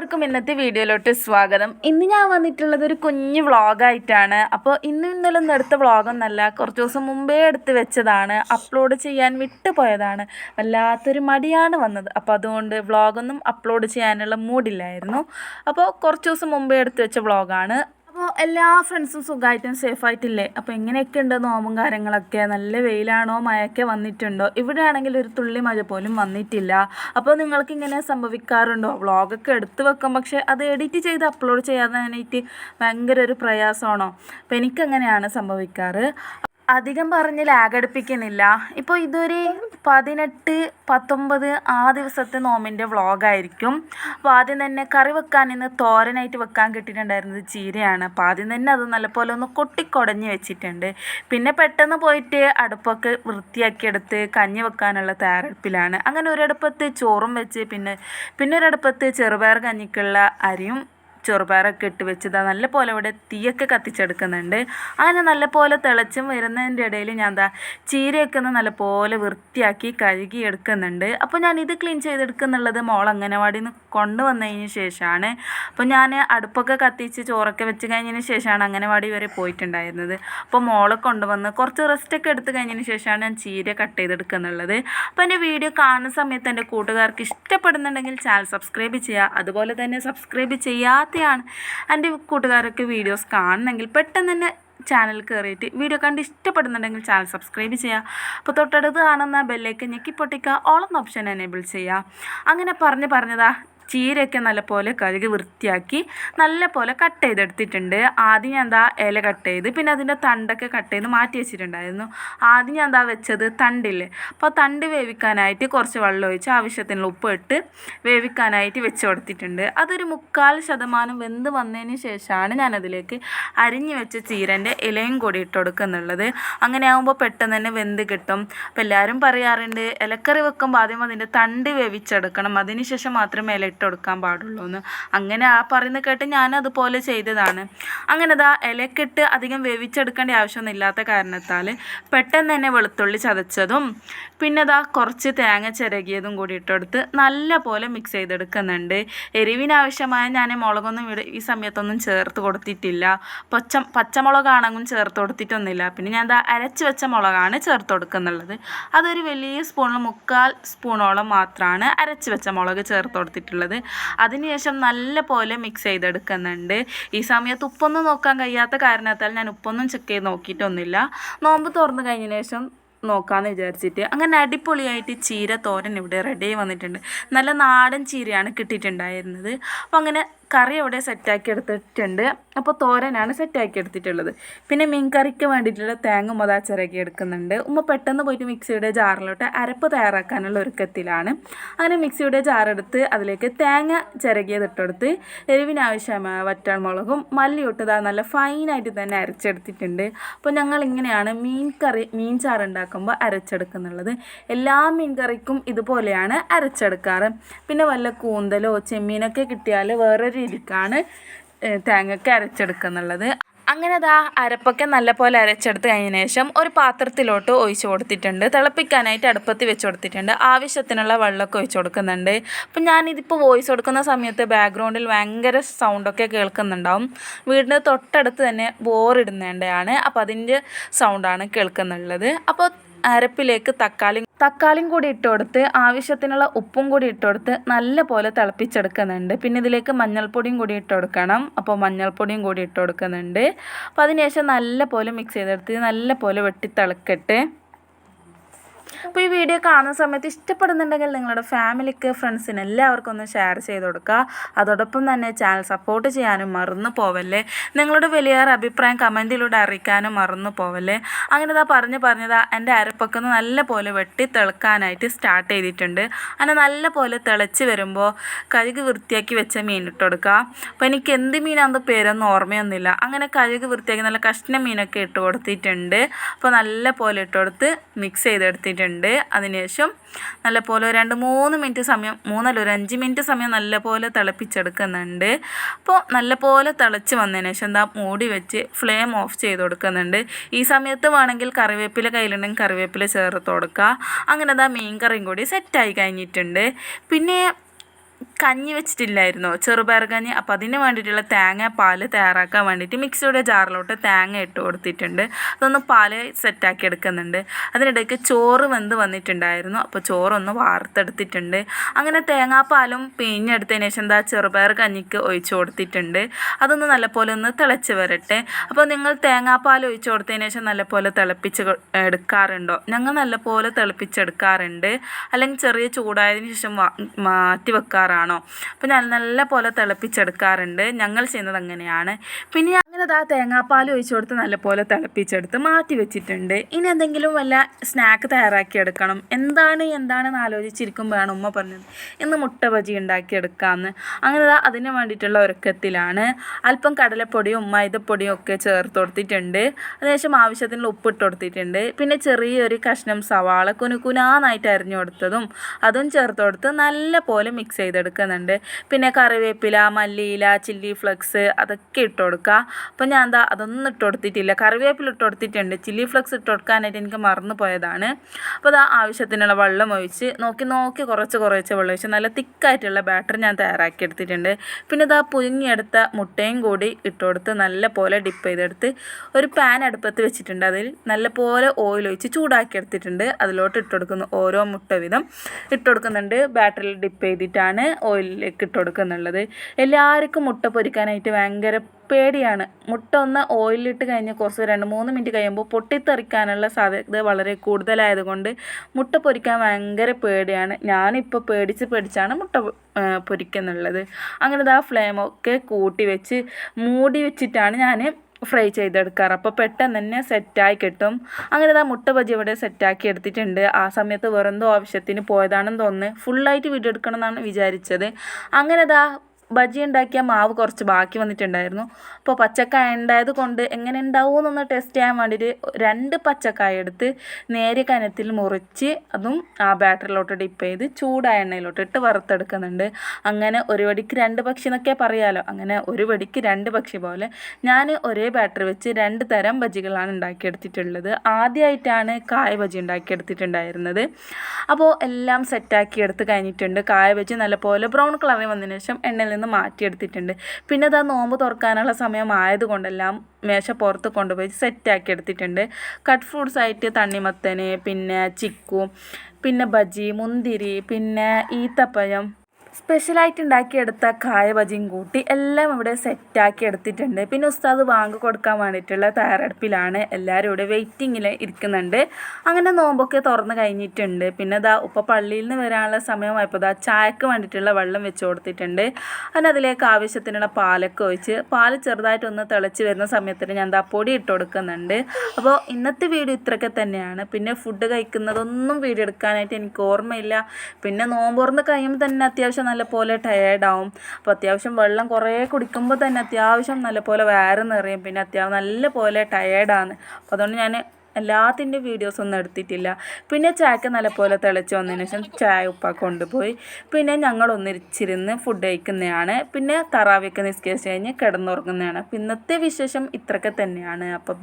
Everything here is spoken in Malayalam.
എല്ലാവർക്കും ഇന്നത്തെ വീഡിയോയിലോട്ട് സ്വാഗതം. ഇന്ന് ഞാൻ വന്നിട്ടുള്ളത് ഒരു കുഞ്ഞു വ്ളോഗായിട്ടാണ്. അപ്പോൾ ഇന്നും ഇന്നലെ ഒന്നും എടുത്ത വ്ളോഗൊന്നല്ല കുറച്ച് ദിവസം മുമ്പേ എടുത്ത് വെച്ചതാണ്. അപ്ലോഡ് ചെയ്യാൻ വിട്ടുപോയതാണ് വല്ലാത്തൊരു മടിയാണ് വന്നത്. അപ്പോൾ അതുകൊണ്ട് വ്ളോഗൊന്നും അപ്ലോഡ് ചെയ്യാനുള്ള മൂഡില്ലായിരുന്നു. അപ്പോൾ കുറച്ച് ദിവസം മുമ്പേ എടുത്ത് വെച്ച വ്ളോഗാണ്. അപ്പോൾ എല്ലാ ഫ്രണ്ട്സും സുഖമായിട്ടും സേഫായിട്ടില്ലേ അപ്പോൾ എങ്ങനെയൊക്കെ ഉണ്ട് നോമും കാര്യങ്ങളൊക്കെ. നല്ല വെയിലാണോ? മഴയൊക്കെ വന്നിട്ടുണ്ടോ? ഇവിടെ ആണെങ്കിൽ ഒരു തുള്ളി മഴ പോലും വന്നിട്ടില്ല. അപ്പോൾ നിങ്ങൾക്ക് ഇങ്ങനെ സംഭവിക്കാറുണ്ടോ? വ്ളോഗൊക്കെ എടുത്തു വെക്കും. പക്ഷേ അത് എഡിറ്റ് ചെയ്ത് അപ്ലോഡ് ചെയ്യാനായിട്ട് ഭയങ്കര ഒരു പ്രയാസമാണോ? അപ്പോൾ എനിക്കങ്ങനെയാണ് സംഭവിക്കാറ്. അധികം പറഞ്ഞ് ലാഗടിപ്പിക്കുന്നില്ല ഇപ്പോൾ ഇതൊരു പതിനെട്ട് പത്തൊമ്പത് ആ ദിവസത്തെ നോമിന്റെ വ്ളോഗായിരിക്കും അപ്പോൾ ആദ്യം തന്നെ കറി വെക്കാൻ ഇന്ന് തോരനായിട്ട് വെക്കാൻ കിട്ടിയിട്ടുണ്ടായിരുന്നത് ചീരയാണ്. അപ്പോൾ ആദ്യം തന്നെ അത് നല്ലപോലെ ഒന്ന് കൊട്ടിക്കൊടഞ്ഞ് വെച്ചിട്ടുണ്ട്. പിന്നെ പെട്ടെന്ന് പോയിട്ട് അടുപ്പൊക്കെ വൃത്തിയാക്കിയെടുത്ത് കഞ്ഞി വെക്കാനുള്ള തയ്യാറെടുപ്പിലാണ്. അങ്ങനെ ഒരടുപ്പത്ത് ചോറും വെച്ച് പിന്നെ പിന്നെ ഒരടുപ്പത്ത് ചെറുപയർ കഞ്ഞിക്കുള്ള അരിയും ചെറുപയറൊക്കെ ഇട്ട് വെച്ചതാ. നല്ല പോലെ ഇവിടെ തീയൊക്കെ കത്തിച്ചെടുക്കുന്നുണ്ട്. അങ്ങനെ നല്ല പോലെ തിളച്ചും വരുന്നതിന്റെ ഇടയിൽ ഞാൻ എന്താ ചീരയൊക്കെ ഒന്ന് നല്ല പോലെ വൃത്തിയാക്കി കഴുകി എടുക്കുന്നുണ്ട് അപ്പോൾ ഞാൻ ഇത് ക്ലീൻ ചെയ്തെടുക്കുന്നുള്ളത് മോൾ അംഗനവാടിയിൽ നിന്ന് കൊണ്ടുവന്നതിന് ശേഷമാണ്. അപ്പോൾ ഞാൻ അടുപ്പൊക്കെ കത്തിച്ച് ചോറൊക്കെ വെച്ച് കഴിഞ്ഞതിന് ശേഷമാണ് അംഗനവാടി വരെ പോയിട്ടുണ്ടായിരുന്നത്. അപ്പോൾ മോളെ കൊണ്ടുവന്ന് കുറച്ച് റെസ്റ്റൊക്കെ എടുത്ത് കഴിഞ്ഞതിന് ശേഷമാണ് ഞാൻ ചീര കട്ട് ചെയ്തെടുക്കുന്നുള്ളത്. അപ്പോൾ എന്റെ വീഡിയോ കാണുന്ന സമയത്ത് എന്റെ കൂട്ടുകാർക്ക് ഇഷ്ടപ്പെടുന്നുണ്ടെങ്കിൽ ചാനൽ സബ്സ്ക്രൈബ് ചെയ്യുക. അതുപോലെ തന്നെ സബ്സ്ക്രൈബ് ചെയ്യാത്തയാണ് എന്റെ കൂട്ടുകാരൊക്കെ വീഡിയോസ് കാണണമെങ്കിൽ പെട്ടെന്ന് തന്നെ ചാനൽ കയറിയിട്ട് വീഡിയോ കണ്ട് ഇഷ്ടപ്പെടുന്നുണ്ടെങ്കിൽ ചാനൽ സബ്സ്ക്രൈബ് ചെയ്യുക അപ്പോൾ തൊട്ടടുത്ത് കാണുന്ന ബെല്ലേക്ക് ഞെക്കി പൊട്ടിക്കുക ഓളം ഓപ്ഷൻ എനേബിൾ ചെയ്യുക അങ്ങനെ പറഞ്ഞ് പറഞ്ഞതാ ചീരയൊക്കെ നല്ലപോലെ കഴുകി വൃത്തിയാക്കി നല്ലപോലെ കട്ട് ചെയ്തെടുത്തിട്ടുണ്ട്. ആദ്യം ഞാൻ എന്താ ഇല കട്ട് ചെയ്ത് പിന്നെ അതിന്റെ തണ്ടൊക്കെ കട്ട് ചെയ്ത് മാറ്റി വെച്ചിട്ടുണ്ടായിരുന്നു. ആദ്യം ഞാൻ എന്താ വെച്ചത് തണ്ടില്ലേ? അപ്പോൾ തണ്ട് വേവിക്കാനായിട്ട് കുറച്ച് വെള്ളം ഒഴിച്ച് ആവശ്യത്തിനുള്ള ഉപ്പ് ഇട്ട് വേവിക്കാനായിട്ട് വെച്ച് കൊടുത്തിട്ടുണ്ട്. അതൊരു മുക്കാൽ ശതമാനം വെന്ത് വന്നതിന് ശേഷമാണ് ഞാനതിലേക്ക് അരിഞ്ഞു വെച്ച ചീരന്റെ ഇലയും കൂടി ഇട്ട് കൊടുക്കുന്നുള്ളത് അങ്ങനെ ആകുമ്പോൾ പെട്ടെന്ന് തന്നെ വെന്ത് കിട്ടും. അപ്പോൾ എല്ലാവരും പറയാറുണ്ട് ഇലക്കറി വെക്കുമ്പോൾ ആദ്യം അതിന്റെ തണ്ട് വേവിച്ചെടുക്കണം. അതിന് ശേഷം മാത്രമേ ഇല ഇട്ട് കൊടുക്കാൻ പാടുള്ളൂ എന്ന് അങ്ങനെ ആ പറയുന്നത് കേട്ട് ഞാൻ അതുപോലെ ചെയ്തതാണ്. അങ്ങനെ ദാ ഇലക്കിട്ട് അധികം വേവിച്ചെടുക്കേണ്ട ആവശ്യമൊന്നും ഇല്ലാത്ത കാരണത്താൽ പെട്ടെന്ന് തന്നെ വെളുത്തുള്ളി ചതച്ചതും പിന്നെ അതാ കുറച്ച് തേങ്ങ ചിരകിയതും കൂടി ഇട്ടെടുത്ത് നല്ല പോലെ മിക്സ് ചെയ്തെടുക്കുന്നുണ്ട്. എരിവിനാവശ്യമായ ഞാൻ മുളകൊന്നും ഇവിടെ ഈ സമയത്തൊന്നും ചേർത്ത് കൊടുത്തിട്ടില്ല. പച്ച പച്ചമുളകാണെങ്കിലും ചേർത്ത് കൊടുത്തിട്ടൊന്നുമില്ല. പിന്നെ ഞാൻ ദാ അരച്ച് വെച്ച മുളകാണ് ചേർത്ത് കൊടുക്കുന്നുള്ളത്. അതൊരു വലിയ സ്പൂണിൽ മുക്കാൽ സ്പൂണോളം മാത്രമാണ് അരച്ച് വെച്ച മുളക് ചേർത്ത് കൊടുത്തിട്ടുള്ളത്. അതിനുശേഷം നല്ല പോലെ മിക്സ് ചെയ്തെടുക്കുന്നുണ്ട്. ഈ സമയത്ത് ഉപ്പൊന്നും നോക്കാൻ കഴിയാത്ത കാരണത്താൽ ഞാൻ ഉപ്പൊന്നും ചെക്ക് ചെയ്ത് നോക്കിയിട്ടൊന്നുമില്ല. നോമ്പ് തുറന്നു കഴിഞ്ഞതിന് ശേഷം നോക്കാമെന്ന് വിചാരിച്ചിട്ട്. അങ്ങനെ അടിപൊളിയായിട്ട് ചീര തോരൻ ഇവിടെ റെഡി വന്നിട്ടുണ്ട്. നല്ല നാടൻ ചീരയാണ് കിട്ടിയിട്ടുണ്ടായിരുന്നത്. അപ്പോൾ അങ്ങനെ കറി അവിടെ സെറ്റാക്കി എടുത്തിട്ടുണ്ട്. അപ്പോൾ തോരനാണ് സെറ്റാക്കി എടുത്തിട്ടുള്ളത്. പിന്നെ മീൻ കറിക്ക് വേണ്ടിയിട്ടുള്ള തേങ്ങ മുത ചിരകി എടുക്കുന്നുണ്ട്. ഉമ്മ പെട്ടെന്ന് പോയിട്ട് മിക്സിയുടെ ജാറിലോട്ട് അരപ്പ് തയ്യാറാക്കാനുള്ള ഒരുക്കത്തിലാണ്. അങ്ങനെ മിക്സിയുടെ ജാറെടുത്ത് അതിലേക്ക് തേങ്ങ ചിരകിയതിട്ടെടുത്ത് എരിവിനാവശ്യമായ വറ്റൽമുളകും മല്ലിയിട്ടത് നല്ല ഫൈനായിട്ട് തന്നെ അരച്ചെടുത്തിട്ടുണ്ട്. അപ്പോൾ ഞങ്ങൾ ഇങ്ങനെയാണ് മീൻ കറി മീൻ ചാറുണ്ടാക്കുമ്പോൾ അരച്ചെടുക്കുന്നുള്ളത്. എല്ലാ മീൻ കറിക്കും ഇതുപോലെയാണ് അരച്ചെടുക്കാറ്. പിന്നെ വല്ല കൂന്തലോ ചെമ്മീനൊക്കെ കിട്ടിയാൽ വേറൊരു രീതിക്കാണ് തേങ്ങയ്ക്ക് അരച്ചെടുക്കുന്നുള്ളത്. അങ്ങനെ അതാ അരപ്പൊക്കെ നല്ലപോലെ അരച്ചെടുത്ത് കഴിഞ്ഞതിന് ശേഷം ഒരു പാത്രത്തിലോട്ട് ഒഴിച്ചു കൊടുത്തിട്ടുണ്ട്. തിളപ്പിക്കാനായിട്ട് അടുപ്പത്ത് വെച്ച് കൊടുത്തിട്ടുണ്ട്. ആവശ്യത്തിനുള്ള വെള്ളമൊക്കെ ഒഴിച്ചു കൊടുക്കുന്നുണ്ട്. അപ്പം ഞാനിതിപ്പോൾ വോയിസ് കൊടുക്കുന്ന സമയത്ത് ബാക്ക്ഗ്രൗണ്ടിൽ ഭയങ്കര സൗണ്ടൊക്കെ കേൾക്കുന്നുണ്ടാവും. വീടിന്റെ തൊട്ടടുത്ത് തന്നെ ബോറിടുന്നതിന്റെയാണ് അപ്പോൾ അതിന്റെ സൗണ്ടാണ് കേൾക്കുന്നുള്ളത്. അപ്പോൾ അരപ്പിലേക്ക് തക്കാളി തക്കാളിയും കൂടി ഇട്ട് കൊടുത്ത് ആവശ്യത്തിനുള്ള ഉപ്പും കൂടി ഇട്ട് കൊടുത്ത് നല്ല പോലെ തിളപ്പിച്ചെടുക്കുന്നുണ്ട്. പിന്നെ ഇതിലേക്ക് മഞ്ഞൾപ്പൊടിയും കൂടി ഇട്ട് കൊടുക്കണം അപ്പോൾ മഞ്ഞൾപ്പൊടിയും കൂടി ഇട്ട് കൊടുക്കുന്നുണ്ട് അപ്പോൾ അതിനുശേഷം നല്ല പോലെ മിക്സ് ചെയ്തെടുത്ത് നല്ല പോലെ വെട്ടി തിളക്കട്ടെ അപ്പോൾ ഈ വീഡിയോ കാണുന്ന സമയത്ത് ഇഷ്ടപ്പെടുന്നുണ്ടെങ്കിൽ നിങ്ങളുടെ ഫാമിലിക്ക് ഫ്രണ്ട്സിന് എല്ലാവർക്കും ഒന്ന് ഷെയർ ചെയ്ത് കൊടുക്കുക. അതോടൊപ്പം തന്നെ ചാനൽ സപ്പോർട്ട് ചെയ്യാനും മറന്നു പോവല്ലേ? നിങ്ങളുടെ വലിയൊരു അഭിപ്രായം കമന്റിലൂടെ അറിയിക്കാനും മറന്നു പോവല്ലേ? അങ്ങനെ ഇതാ പറഞ്ഞ് പറഞ്ഞതാ എന്റെ അരപ്പൊക്കെ നല്ല പോലെ വെട്ടി തിളക്കാനായിട്ട് സ്റ്റാർട്ട് ചെയ്തിട്ടുണ്ട്. അങ്ങനെ നല്ല പോലെ തിളച്ച് വരുമ്പോൾ കഴുകി വൃത്തിയാക്കി വെച്ച മീൻ ഇട്ട് കൊടുക്കുക. അപ്പോൾ എനിക്ക് എന്ത് മീനാണെന്ന് പേരൊന്നും ഓർമ്മയൊന്നുമില്ല. അങ്ങനെ കഴുകി വൃത്തിയാക്കി നല്ല കഷ്ണ മീനൊക്കെ ഇട്ട് കൊടുത്തിട്ടുണ്ട്. അപ്പോൾ നല്ല പോലെ ഇട്ട് കൊടുത്ത് മിക്സ് ചെയ്തെടുത്തിട്ടുണ്ട്. അതിനുശേഷം നല്ലപോലെ രണ്ട് മൂന്ന് മിനിറ്റ് സമയം മൂന്നല്ല ഒരു അഞ്ച് മിനിറ്റ് സമയം നല്ലപോലെ തിളപ്പിച്ചെടുക്കുന്നുണ്ട്. അപ്പോൾ നല്ലപോലെ തിളച്ച് വന്നതിന് ശേഷം എന്താ മൂടി വെച്ച് ഫ്ലെയിം ഓഫ് ചെയ്ത് കൊടുക്കുന്നുണ്ട്. ഈ സമയത്ത് വേണമെങ്കിൽ കറിവേപ്പില കയ്യിലുണ്ടെങ്കിൽ കറിവേപ്പില ചേർത്ത് കൊടുക്കുക അങ്ങനെ എന്താ മീൻ കറിയും കൂടി സെറ്റായി കഴിഞ്ഞിട്ടുണ്ട്. പിന്നെ കഞ്ഞി വെച്ചിട്ടില്ലായിരുന്നോ. ചെറുപയർ കഞ്ഞി അപ്പോൾ അതിന് വേണ്ടിയിട്ടുള്ള തേങ്ങ പാൽ തയ്യാറാക്കാൻ വേണ്ടിയിട്ട് മിക്സിയുടെ ജാറിലോട്ട് തേങ്ങ ഇട്ട് കൊടുത്തിട്ടുണ്ട്. അതൊന്ന് പാൽ സെറ്റാക്കി എടുക്കുന്നുണ്ട്. അതിനിടയ്ക്ക് ചോറ് വെന്ത് വന്നിട്ടുണ്ടായിരുന്നു. അപ്പോൾ ചോറൊന്ന് വാർത്തെടുത്തിട്ടുണ്ട്. അങ്ങനെ തേങ്ങാപ്പാലും പിഴിഞ്ഞെടുത്തതിന് ശേഷം എന്താ ചെറുപയർ കഞ്ഞിക്ക് ഒഴിച്ച് കൊടുത്തിട്ടുണ്ട്. അതൊന്ന് നല്ലപോലെ ഒന്ന് തിളച്ച് വരട്ടെ. അപ്പോൾ നിങ്ങൾ തേങ്ങാപ്പാൽ ഒഴിച്ച് കൊടുത്തതിന് ശേഷം നല്ലപോലെ തിളപ്പിച്ച് എടുക്കാറുണ്ടോ? ഞങ്ങൾ നല്ലപോലെ തിളപ്പിച്ചെടുക്കാറുണ്ട്. അല്ലെങ്കിൽ ചെറിയ ചൂടായതിനു ശേഷം മാറ്റി വെക്കാറാണോ? അപ്പോൾ ഞാൻ നല്ല പോലെ തിളപ്പിച്ചെടുക്കാറുണ്ട്. ഞങ്ങൾ ചെയ്യുന്നത് അങ്ങനെയാണ്. പിന്നെ അങ്ങനെ ആ തേങ്ങാപ്പാൽ ഒഴിച്ചു കൊടുത്ത് നല്ല പോലെ തിളപ്പിച്ചെടുത്ത് മാറ്റി വെച്ചിട്ടുണ്ട്. ഇനി എന്തെങ്കിലും വല്ല സ്നാക്ക് തയ്യാറാക്കി എടുക്കണം. എന്താണ് എന്താണെന്ന് ആലോചിച്ചിരിക്കുമ്പോഴാണ് ഉമ്മ പറഞ്ഞത്. ഇന്ന് മുട്ട ബജി ഉണ്ടാക്കിയെടുക്കാമെന്ന് അങ്ങനെ അതിന് വേണ്ടിയിട്ടുള്ള ഒരുക്കത്തിലാണ്. അല്പം കടലപ്പൊടിയും മൈദപ്പൊടിയും ഒക്കെ ചേർത്ത് കൊടുത്തിട്ടുണ്ട്. അതിനുശേഷം ആവശ്യത്തിനുള്ള ഉപ്പ് ഇട്ട് കൊടുത്തിട്ടുണ്ട്. പിന്നെ ചെറിയൊരു കഷ്ണം സവാള കുനുകുനാന്നായിട്ട് അരിഞ്ഞു കൊടുത്തതും അതും ചേർത്ത് കൊടുത്ത് നല്ല പോലെ മിക്സ് ചെയ്തെടുക്കുന്നുണ്ട് പിന്നെ കറിവേപ്പില മല്ലിയില ചില്ലി ഫ്ലക്സ് അതൊക്കെ ഇട്ട് കൊടുക്കുക അപ്പോൾ ഞാൻ എന്താ അതൊന്നും ഇട്ട് കൊടുത്തിട്ടില്ല. കറിവേപ്പില ഇട്ട് കൊടുത്തിട്ടുണ്ട്. ചില്ലി ഫ്ലക്സ് ഇട്ട് കൊടുക്കാനായിട്ട് എനിക്ക് മറന്നു പോയതാണ്. അപ്പോൾ അത് ആവശ്യത്തിനുള്ള വെള്ളം ഒഴിച്ച് നോക്കി നോക്കി കുറച്ച് കുറച്ച് വെള്ളം ഒഴിച്ച് നല്ല തിക്കായിട്ടുള്ള ബാറ്റർ ഞാൻ തയ്യാറാക്കി എടുത്തിട്ടുണ്ട്. പിന്നെ ഇതാ പുഴുങ്ങിയെടുത്ത മുട്ടയും കൂടി ഇട്ട് കൊടുത്ത് നല്ല പോലെ ഡിപ്പ് ചെയ്തെടുത്ത് ഒരു പാൻ അടുപ്പത്ത് വെച്ചിട്ടുണ്ട്. അതിൽ നല്ല പോലെ ഓയിൽ ഒഴിച്ച് ചൂടാക്കി എടുത്തിട്ടുണ്ട്. അതിലോട്ട് ഇട്ട് കൊടുക്കുന്നു. ഓരോ മുട്ട വീതം ഇട്ട് കൊടുക്കുന്നുണ്ട്. ബാറ്ററിൽ ഡിപ്പ് ചെയ്തിട്ടാണ് ഓയിലിലേക്ക് ഇട്ട് കൊടുക്കുന്നുള്ളത് എല്ലാവർക്കും മുട്ട പൊരിക്കാനായിട്ട് ഭയങ്കര പേടിയാണ്. മുട്ട ഒന്ന് ഓയിലിട്ട് കഴിഞ്ഞ് കുറച്ച് രണ്ട് മൂന്ന് മിനിറ്റ് കഴിയുമ്പോൾ പൊട്ടിത്തെറിക്കാനുള്ള സാധ്യത വളരെ കൂടുതലായതുകൊണ്ട് മുട്ട പൊരിക്കാൻ ഭയങ്കര പേടിയാണ്. ഞാനിപ്പോൾ പേടിച്ച് പേടിച്ചാണ് മുട്ട പൊരിക്കുന്നുള്ളത്. അങ്ങനെ ആ ഫ്ലെയിമൊക്കെ കൂട്ടി വെച്ച് മൂടി വെച്ചിട്ടാണ് ഞാൻ ഫ്രൈ ചെയ്തെടുക്കാറ്. അപ്പോൾ പെട്ടെന്ന് തന്നെ സെറ്റായി കിട്ടും. അങ്ങനെ ആ മുട്ട ബജി ഇവിടെ സെറ്റാക്കി എടുത്തിട്ടുണ്ട്. ആ സമയത്ത് വേറെന്തോ ആവശ്യത്തിന് പോയതാണെന്ന് തോന്നുന്നു. ഫുള്ളായിട്ട് വീഡിയോ എടുക്കണം എന്നാണ് വിചാരിച്ചത്. അങ്ങനെ ഇതാ ബജി ഉണ്ടാക്കിയ മാവ് കുറച്ച് ബാക്കി വന്നിട്ടുണ്ടായിരുന്നു. അപ്പോൾ പച്ചക്കായ ഉണ്ടായത് കൊണ്ട് എങ്ങനെ ഉണ്ടാവുമെന്നൊന്ന് ടെസ്റ്റ് ചെയ്യാൻ വേണ്ടിയിട്ട് രണ്ട് പച്ചക്കായ എടുത്ത് നേരെ കനത്തിൽ മുറിച്ച് അതും ആ ബാറ്ററിലോട്ട് ഡിപ്പ് ചെയ്ത് ചൂടായ എണ്ണയിലോട്ട് ഇട്ട് വറുത്തെടുക്കുന്നുണ്ട്. അങ്ങനെ ഒരു വെടിക്ക് രണ്ട് പക്ഷി എന്നൊക്കെ പറയാലോ. അങ്ങനെ ഒരു വെടിക്ക് രണ്ട് പക്ഷി പോലെ ഞാൻ ഒരേ ബാറ്ററി വെച്ച് രണ്ട് തരം ബജികളാണ് ഉണ്ടാക്കിയെടുത്തിട്ടുള്ളത്. ആദ്യമായിട്ടാണ് കായ ബജി ഉണ്ടാക്കിയെടുത്തിട്ടുണ്ടായിരുന്നത്. അപ്പോൾ എല്ലാം സെറ്റാക്കി എടുത്ത് കഴിഞ്ഞിട്ടുണ്ട്. കായ ബജി നല്ലപോലെ ബ്രൗൺ കളറിൽ വന്നതിന് ശേഷം എണ്ണയിൽ നിന്ന് മാറ്റിയെടുത്തിട്ടുണ്ട്. പിന്നെ അത് ആ നോമ്പ് തുറക്കാനുള്ള സമയമായതുകൊണ്ടെല്ലാം മേശ പുറത്ത് കൊണ്ടുപോയി സെറ്റാക്കി എടുത്തിട്ടുണ്ട് കട്ട് ഫ്രൂട്ട്സ് ആയിട്ട് തണ്ണിമത്തന് പിന്നെ ചിക്കു പിന്നെ ബജി മുന്തിരി പിന്നെ ഈത്തപ്പഴം സ്പെഷ്യലായിട്ട് ഉണ്ടാക്കിയെടുത്ത കായ ബജിയും കൂട്ടി എല്ലാം ഇവിടെ സെറ്റാക്കി എടുത്തിട്ടുണ്ട്. പിന്നെ ഉസ്താദ് വാങ്ങി കൊടുക്കാൻ വേണ്ടിയിട്ടുള്ള തയ്യാറെടുപ്പിലാണ് എല്ലാവരും ഇവിടെ വെയിറ്റിങ്ങിൽ ഇരിക്കുന്നുണ്ട്. അങ്ങനെ നോമ്പൊക്കെ തുറന്ന് കഴിഞ്ഞിട്ടുണ്ട്. പിന്നെ ദാ ഉപ്പ പള്ളിയിൽ നിന്ന് വരാനുള്ള സമയമായപ്പോൾ ദാ ചായക്ക് വേണ്ടിയിട്ടുള്ള വെള്ളം വെച്ച് കൊടുത്തിട്ടുണ്ട്. അതിന് അതിലേക്ക് ആവശ്യത്തിനുള്ള പാലൊക്കെ ഒഴിച്ച് പാൽ ചെറുതായിട്ടൊന്ന് തിളച്ച് വരുന്ന സമയത്തിന് ഞാൻ ദാ പൊടി ഇട്ട് കൊടുക്കുന്നുണ്ട്. അപ്പോൾ ഇന്നത്തെ വീഡിയോ ഇത്രയൊക്കെ തന്നെയാണ്. പിന്നെ ഫുഡ് കഴിക്കുന്നതൊന്നും വീഡിയോ എടുക്കാനായിട്ട് എനിക്ക് ഓർമ്മയില്ല. പിന്നെ നോമ്പ് തുറന്ന് കഴിയുമ്പോൾ തന്നെ അത്യാവശ്യം നല്ല പോലെ ടയേർഡാവും അപ്പോൾ അത്യാവശ്യം വെള്ളം കുറേ കുടിക്കുമ്പോൾ തന്നെ അത്യാവശ്യം നല്ല പോലെ വയറ് നിറയും. പിന്നെ അത്യാവശ്യം നല്ലപോലെ ടയേർഡാണ് അപ്പോൾ അതുകൊണ്ട് ഞാൻ എല്ലാത്തിന്റെ വീഡിയോസൊന്നും എടുത്തിട്ടില്ല. പിന്നെ ചായക്ക് നല്ലപോലെ തിളച്ച് വന്നതിന് ശേഷം ചായ ഉപ്പ കൊണ്ടുപോയി. പിന്നെ ഞങ്ങൾ ഒന്നിരിച്ചിരുന്ന് ഫുഡ് കഴിക്കുന്നതാണ് പിന്നെ തറാവിയൊക്കെ നിസ്കരിച്ച് കഴിഞ്ഞ് കിടന്നുറങ്ങുന്നതാണ്. അപ്പോൾ ഇന്നത്തെ വിശേഷം ഇത്രയൊക്കെ തന്നെയാണ്. അപ്പോൾ